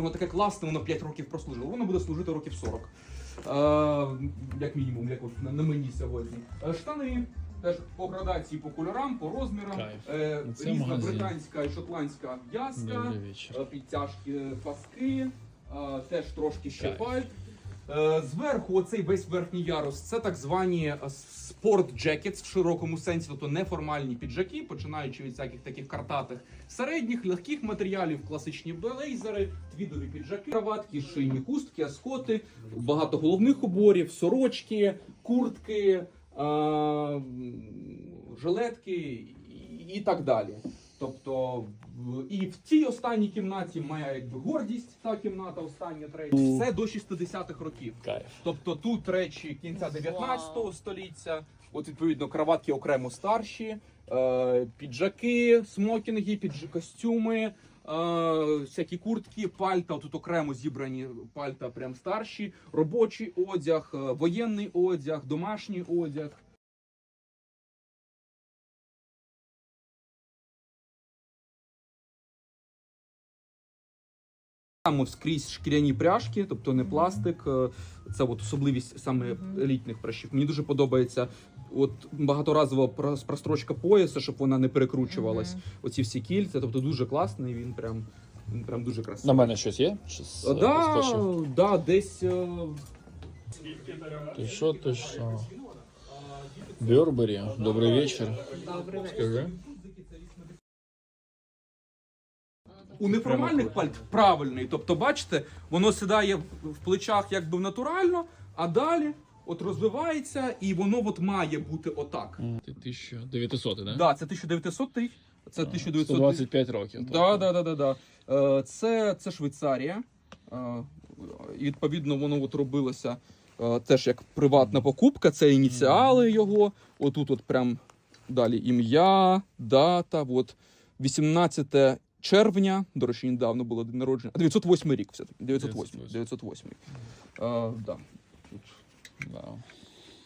Воно таке класне, воно 5 років прослужило. Воно буде служити років 40. Е, як мінімум, як от на, на мені сьогодні. Е, штани теж по градації, по кольорам, по розмірам. Кайф. Е, Це різна магазин. британська і шотландська в'язка, Добрий вечір. е, підтяжки, е, паски, е, теж трошки ще Кайф. пальт. Е, Зверху, оцей весь верхній ярус, це так звані е, спорт джекетс в широкому сенсі, тобто неформальні піджаки, починаючи від всяких таких картатих середніх, легких матеріалів, класичні блейзери, твідові піджаки, краватки, шийні хустки, аскоти, багато головних уборів, сорочки, куртки, е, жилетки і- і так далі. Тобто, і в цій останній кімнаті моя якби гордість, та кімната, остання третя. Все до 60-х років. Кайф. Тобто тут речі кінця 19 століття, от відповідно краватки окремо старші, е, піджаки, смокінги, підж... костюми, е, всякі куртки, пальта, тут окремо зібрані пальта, прям старші, робочий одяг, е, воєнний одяг, домашній одяг. Там скрізь шкіряні пряжки, тобто не пластик. е, Це от особливість саме елітних пращів. Мені дуже подобається от багаторазова прострочка пояса, щоб вона не перекручувалась. Оці всі кільця, тобто дуже класний. Він прям він прям дуже красивий. На мене щось є? Щось, Е, Да, да, десь е, Ти що, ти що? Бёрбері, добрий вечір. Добрий вечір. Скажи. У неформальних пальт правильний. Тобто, бачите, воно сідає в- плечах якби натурально, а далі от розвивається, і воно от має бути отак. Ти 1900, да? Да, це 1900 рік. Це 1900 125 років. Да, да, да, да, да. Е, Це, це Швейцарія. Е, І відповідно воно от робилося е, теж як приватна покупка. Це ініціали його. Отут, от прям далі ім'я, дата. От 18 червня. До речі, недавно було день народження. А 908 рік все таки. 908. 908. 908. Uh, да. Тут Да.